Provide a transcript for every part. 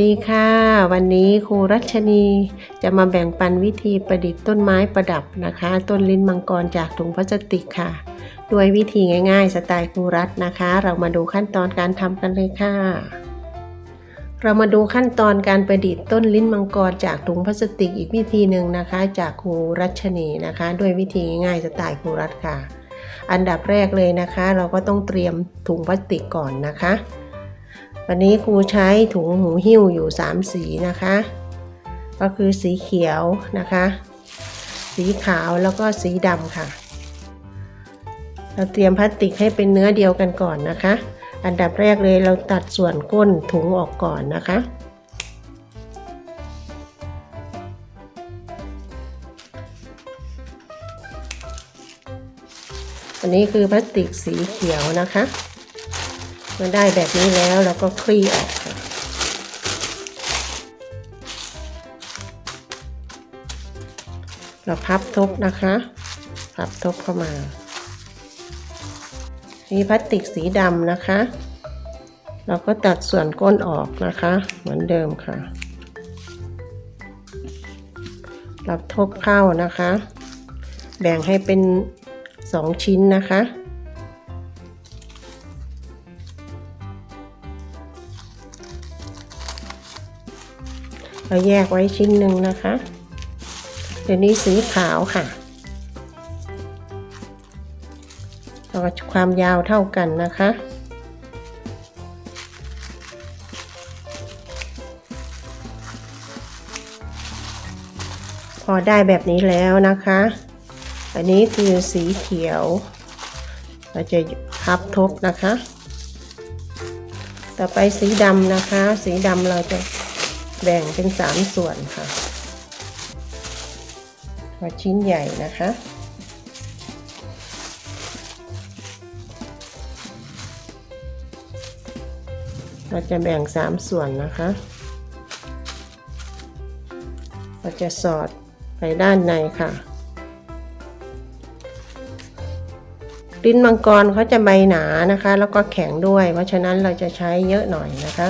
ดีค่ะ วันนี้ครูรัชนีจะมาแบ่งปันวิธีประดิษฐ์ต้นไม้ประดับนะคะ ต้นลิ้นมังกรจากถุงพลาสติกค่ะ ด้วยวิธีง่าย ๆ สไตล์ครูรัฐนะคะ เรามาดูขั้นตอนการทำกันเลยค่ะ เรามาดูขั้นตอนการประดิษฐ์ต้นลิ้นมังกรจากถุงพลาสติกอีกวิธีหนึ่งนะคะ จากครูรัชนีนะคะ ด้วยวิธีง่ายๆสไตล์ครูรัฐค่ะ อันดับแรกเลยนะคะ เราก็ต้องเตรียมถุงพลาสติกก่อนนะคะ วันนี้ครูใช้ถุงหูหิ้วอยู่ 3 สีนะคะ ก็คือสีเขียวนะคะ สีขาวแล้วก็สีดำค่ะ เราเตรียมพลาสติกให้เป็นเนื้อเดียวกันก่อนนะคะ อันดับแรกเลยเราตัดส่วนก้นถุงออกก่อนนะคะอันนี้คือพลาสติกสีเขียวนะคะ มื่อได้แบบนี้แล้วเราก็คลี่ออกค่ะเราพับทบนะคะพับทบเข้ามานี่พลาสติกสีดำนะคะ เราก็ตัดส่วนก้นออกนะคะ เหมือนเดิมค่ะเราทบเข้านะคะ แบ่งให้เป็นสองชิ้นนะคะ เราแยกไว้ชิ้นหนึ่งนะคะ เดี๋ยวนี้สีขาวค่ะเราความยาวเท่ากันนะคะพอได้แบบนี้แล้วนะคะ อันนี้คือสีเขียว เราจะพับทบนะคะ ต่อไปสีดำนะคะ สีดำเราจะ แบ่งเป็นสามส่วนค่ะพอชิ้นใหญ่นะคะ เราจะแบ่งสามส่วนนะคะ เราจะสอดไปด้านในค่ะ ลิ้นมังกรเขาจะใบหนานะคะ แล้วก็แข็งด้วย เพราะฉะนั้นเราจะใช้เยอะหน่อยนะคะ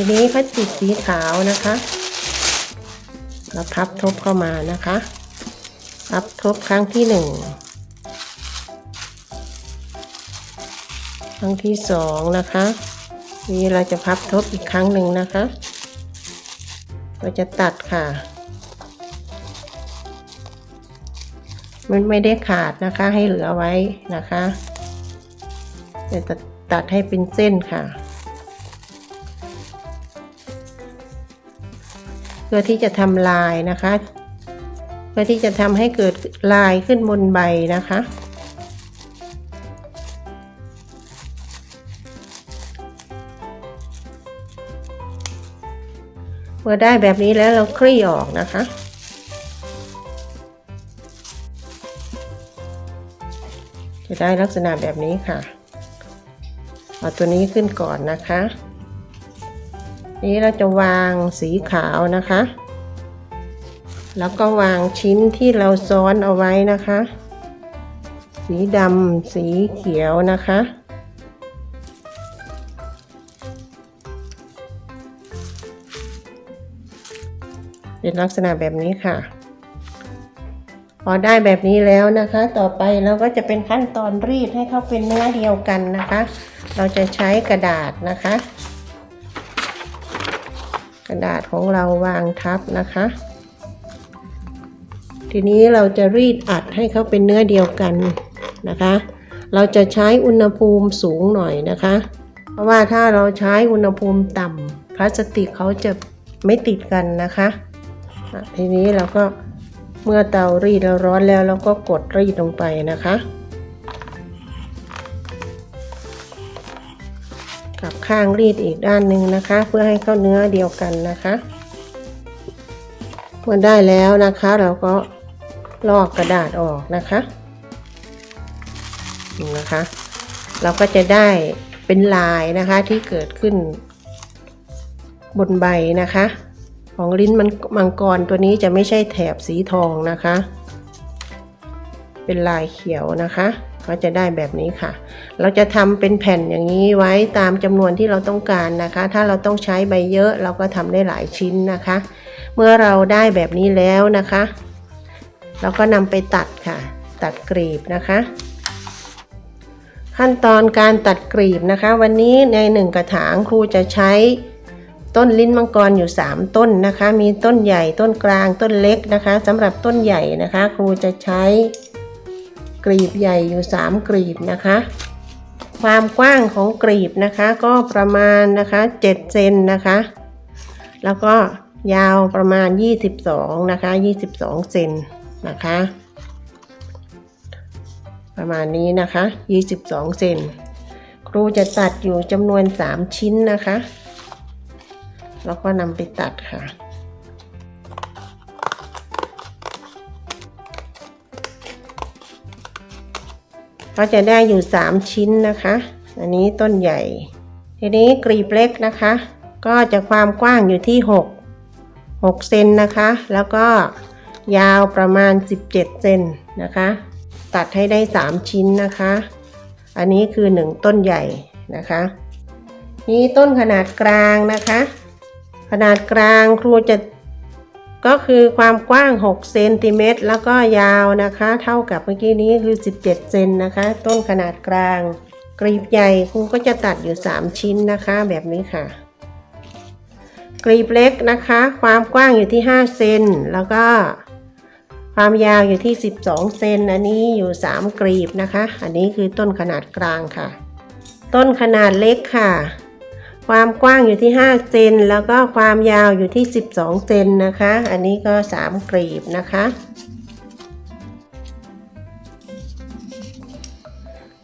ทีนี้พลาสติกสีขาวนะคะเราพับทบเข้ามานะคะ พับทบครั้งที่หนึ่งครั้งที่สองนะคะนี่เราจะพับทบอีกครั้งหนึ่งนะคะ เราจะตัดค่ะ มันไม่ได้ขาดนะคะให้เหลือไว้นะคะจะตัดให้เป็นเส้นค่ะ เพื่อที่จะทำลายนะคะ เพื่อที่จะทำให้เกิดลายขึ้นบนใบนะคะ เมื่อได้แบบนี้แล้วเราคลี่ออกนะคะจะได้ลักษณะแบบนี้ค่ะ เอาตัวนี้ขึ้นก่อนนะคะ นี้เราจะวางสีขาวนะคะ แล้วก็วางชิ้นที่เราซ้อนเอาไว้นะคะ สีดำสีเขียวนะคะ เป็นลักษณะแบบนี้ค่ะ พอได้แบบนี้แล้วนะคะ ต่อไปเราก็จะเป็นขั้นตอนรีดให้เขาเป็นเนื้อเดียวกันนะคะ เราจะใช้กระดาษนะคะ กระดาษของเราวางทับนะคะ ทีนี้เราจะรีดอัดให้เขาเป็นเนื้อเดียวกันนะคะ เราจะใช้อุณหภูมิสูงหน่อยนะคะ เพราะว่าถ้าเราใช้อุณหภูมิต่ำพลาสติกเขาจะไม่ติดกันนะคะ ทีนี้เราก็เมื่อเตารีดเราร้อนแล้วเราก็กดรีดลงไปนะคะ กับข้างรีดอีกด้านหนึ่งนะคะ เพื่อให้เข้าเนื้อเดียวกันนะคะเมื่อได้แล้วนะคะ เราก็ลอกกระดาษออกนะคะนี่นะคะ เราก็จะได้เป็นลายนะคะที่เกิดขึ้นบนใบนะคะ ของลิ้นมันมังกรตัวนี้จะไม่ใช่แถบสีทองนะคะ เป็นลายเขียวนะคะ ก็จะได้แบบนี้ค่ะ เราจะทำเป็นแผ่นอย่างนี้ไว้ตามจำนวนที่เราต้องการนะคะ ถ้าเราต้องใช้ใบเยอะเราก็ทำได้หลายชิ้นนะคะ เมื่อเราได้แบบนี้แล้วนะคะ เราก็นำไปตัดค่ะ ตัดกรีบนะคะ ขั้นตอนการตัดกรีบนะคะ วันนี้ในหนึ่งกระถางครูจะใช้ต้นลิ้นมังกรอยู่ 3 ต้นนะคะ มีต้นใหญ่ต้นกลางต้นเล็กนะคะสำหรับต้นใหญ่นะคะ ครูจะใช้ กรีบใหญ่อยู่ 3 กรีบนะคะ ความกว้างของกรีบนะคะ ก็ประมาณนะคะ7เซนนะคะ แล้วก็ยาวประมาณ 22นะคะ22เซนนะคะ ประมาณนี้นะคะ 22เซนครูจะตัดอยู่จำนวน 3 ชิ้นนะคะ แล้วก็นำไปตัดค่ะ ก็จะได้อยู่ 3 ชิ้นนะคะ อันนี้ต้นใหญ่ ทีนี้กรีบเล็กนะคะ ก็จะความกว้างอยู่ที่ 6 6เซนนะคะ แล้วก็ยาวประมาณ 17เซนนะคะ ตัดให้ได้ 3 ชิ้นนะคะ อันนี้คือ 1 ต้นใหญ่นะคะ นี่ต้นขนาดกลางนะคะ ขนาดกลางครูจะ ก็คือความกว้าง6เซนติเมตรแล้วก็ยาวนะคะ เท่ากับเมื่อกี้นี้คือ 17เซนนะคะ ต้นขนาดกลาง กรีบใหญ่ครูก็จะตัดอยู่ 3 ชิ้นนะคะแบบนี้ค่ะ กรีบเล็กนะคะ ความกว้างอยู่ที่5เซนแล้วก็ความยาวอยู่ที่ 12 เซนอันนี้อยู่ 3 กรีบนะคะ อันนี้คือต้นขนาดกลางค่ะ ต้นขนาดเล็กค่ะ ความกว้างอยู่ที่ 5 เซนแล้วก็ความยาวอยู่ที่ 12 เซนนะคะ อันนี้ก็ 3 กรีบนะคะ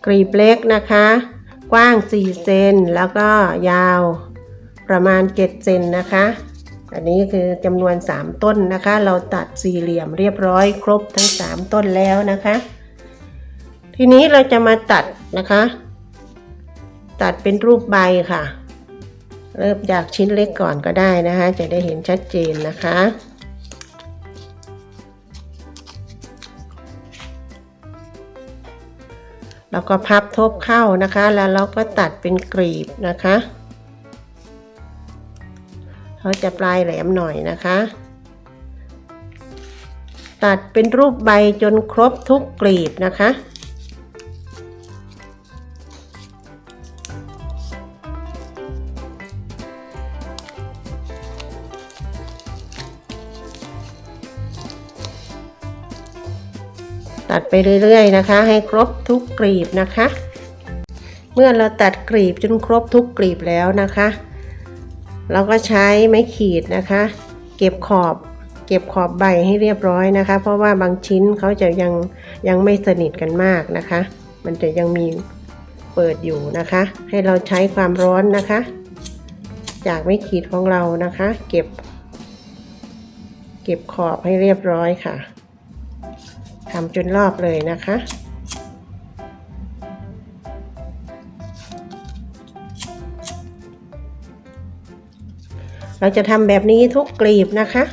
กรีบเล็กนะคะ กว้าง 4 เซนแล้วก็ยาวประมาณ 7 เซนนะคะ อันนี้คือจำนวน 3 ต้นนะคะ เราตัดสี่เหลี่ยมเรียบร้อยครบทั้ง 3 ต้นแล้วนะคะ ทีนี้เราจะมาตัดนะคะ ตัดเป็นรูปใบค่ะ เริ่มจากชิ้นเล็กก่อนก็ได้นะคะ จะได้เห็นชัดเจนนะคะแล้วก็พับทบเข้านะคะ แล้วเราก็ตัดเป็นกรีบนะคะเขาจะปลายแหลมหน่อยนะคะ ตัดเป็นรูปใบจนครบทุกกลีบนะคะ ตัดไปเรื่อยๆนะคะ ให้ครบทุกกลีบนะคะ เมื่อเราตัดกลีบจนครบทุกกลีบแล้วนะคะ เราก็ใช้ไม้ขีดนะคะ เก็บขอบเก็บขอบใบให้เรียบร้อยนะคะ เพราะว่าบางชิ้นเขาจะยังยังไม่สนิทกันมากนะคะ มันจะยังมีเปิดอยู่นะคะ ให้เราใช้ความร้อนนะคะ จากไม้ขีดของเรานะคะ เก็บ เก็บขอบให้เรียบร้อยค่ะ ทำจนรอบเลยนะคะ เราจะทำแบบนี้ทุกกลีบนะคะ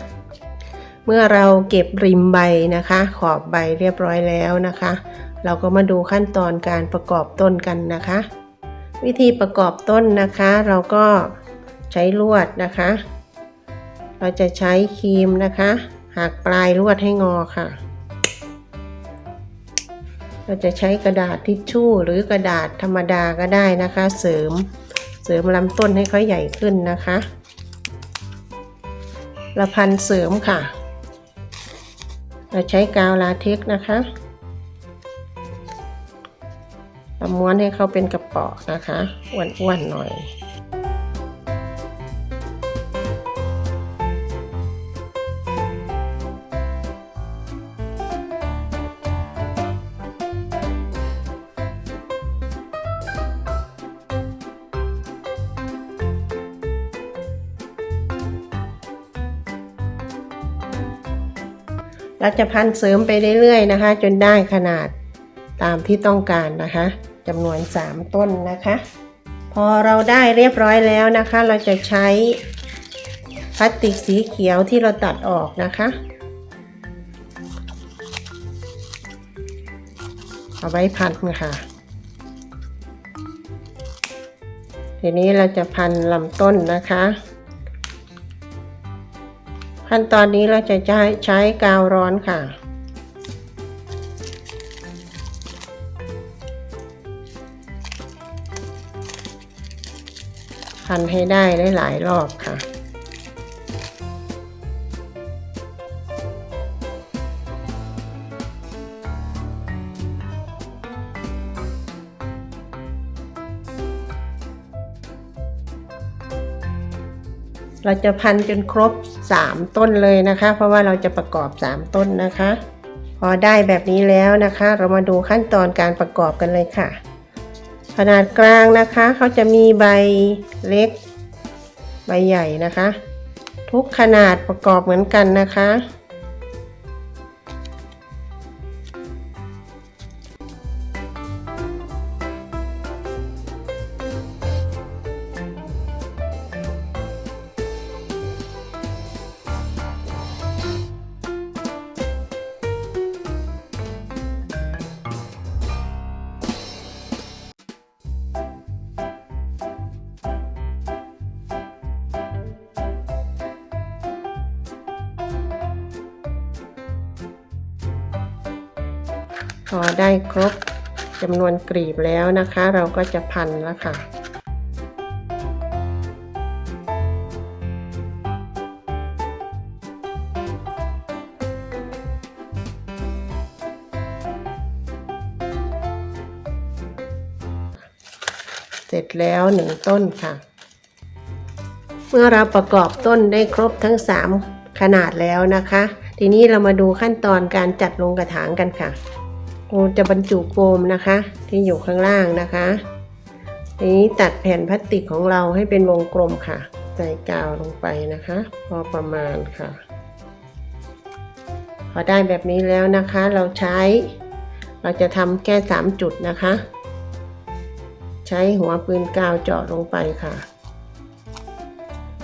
เมื่อเราเก็บริมใบนะคะ ขอบใบเรียบร้อยแล้วนะคะ เราก็มาดูขั้นตอนการประกอบต้นกันนะคะ วิธีประกอบต้นนะคะ เราก็ใช้ลวดนะคะ เราจะใช้ครีมนะคะ หักปลายลวดให้งอค่ะ ราจะใช้กระดาษทิชชู่หรือกระดาษธรรมดาก็ได้นะคะ เสริมเสริมลำต้นให้เขาใหญ่ขึ้นนะคะละพันเสริมค่ะ เราใช้กาวลาเท็กนะคะเราม้วนให้เขาเป็นกระป๋อนะคะอ้วนๆหน่อย เราจะพันเสริมไปเรื่อยๆนะคะ จนได้ขนาดตามที่ต้องการนะคะจำนวน 3 ต้นนะคะ พอเราได้เรียบร้อยแล้วนะคะ เราจะใช้พลาสติกสีเขียวที่เราตัดออกนะคะเอาไว้พันค่ะทีนี้เราจะพันลำต้นนะคะ ขั้นตอนนี้เราจะใช้ใช้กาวร้อนค่ะ พันให้ได้หลายรอบค่ะเราจะพันจนครบ 3 ต้นเลยนะคะ เพราะว่าเราจะประกอบ 3 ต้นนะคะ พอได้แบบนี้แล้วนะคะ เรามาดูขั้นตอนการประกอบกันเลยค่ะ ขนาดกลางนะคะเขาจะมีใบเล็ก ใบใหญ่นะคะ ทุกขนาดประกอบเหมือนกันนะคะ พอได้ครบจำนวนกรีบแล้วนะคะ เราก็จะพันแล้วค่ะเสร็จแล้วหนึ่งต้นค่ะ เมื่อเราประกอบต้นได้ครบทั้ง 3 ขนาดแล้วนะคะ ทีนี้เรามาดูขั้นตอนการจัดลงกระถางกันค่ะ เราจะบรรจุโฟมนะคะ ที่อยู่ข้างล่างนะคะทีนี้ตัดแผ่นพลาสติกของเราให้เป็นวงกลมค่ะ ใส่กาวลงไปนะคะ พอประมาณค่ะ พอได้แบบนี้แล้วนะคะ เราใช้ เราจะทำแค่3จุดนะคะ ใช้หัวปืนกาวเจาะลงไปค่ะ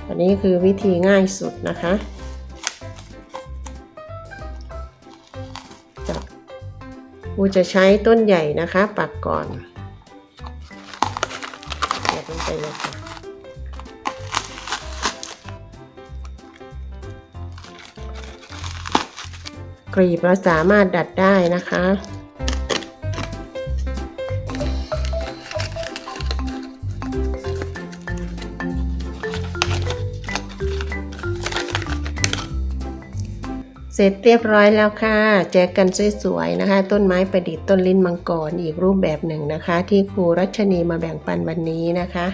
อันนี้คือวิธีง่ายสุดนะคะ กูจะใช้ต้นใหญ่นะคะ ปักก่อนเดี๋ยวลงไปเลยค่ะกรีบเราสามารถดัดได้นะคะ เสร็จเรียบร้อยแล้วค่ะ แจกกันสวยๆนะคะ ต้นไม้ประดิษฐ์ต้นลิ้นมังกรอีกรูปแบบหนึ่งนะคะ ที่ครูรัชนีมาแบ่งปันวันนี้นะคะ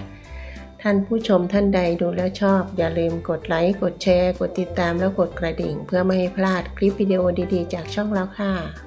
ท่านผู้ชมท่านใดดูแล้วชอบ อย่าลืมกดไลค์กดแชร์ กดติดตามแล้วกดกระดิ่ง เพื่อไม่ให้พลาดคลิปวิดีโอดีๆ จากช่องเราค่ะ